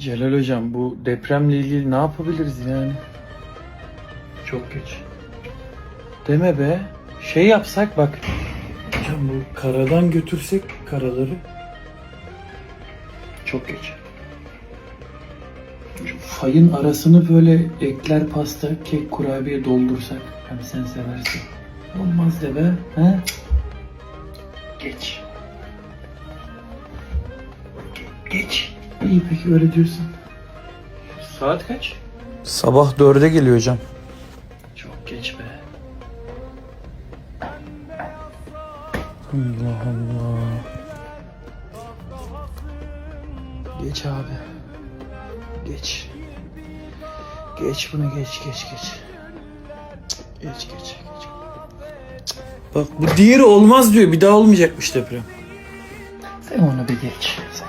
Celal hocam bu depremle ilgili ne yapabiliriz yani? Çok geç. Deme be. Şey yapsak bak. Hocam bu karadan götürsek karaları. Çok geç. Fayın arasını böyle ekler pasta, kek, kurabiye doldursak. Hani sen seversin. Olmaz de be. He? Geç. Geç. İyi peki öyle diyorsun. Saat kaç? Sabah dörde geliyor hocam. Çok geç be. Allah Allah. Geç abi. Geç. Geç bunu geç geç geç. Cık, Geç geç geç. Cık. Bak bu diğeri olmaz diyor. Bir daha olmayacakmış deprem. Sen onu bir geç. Sen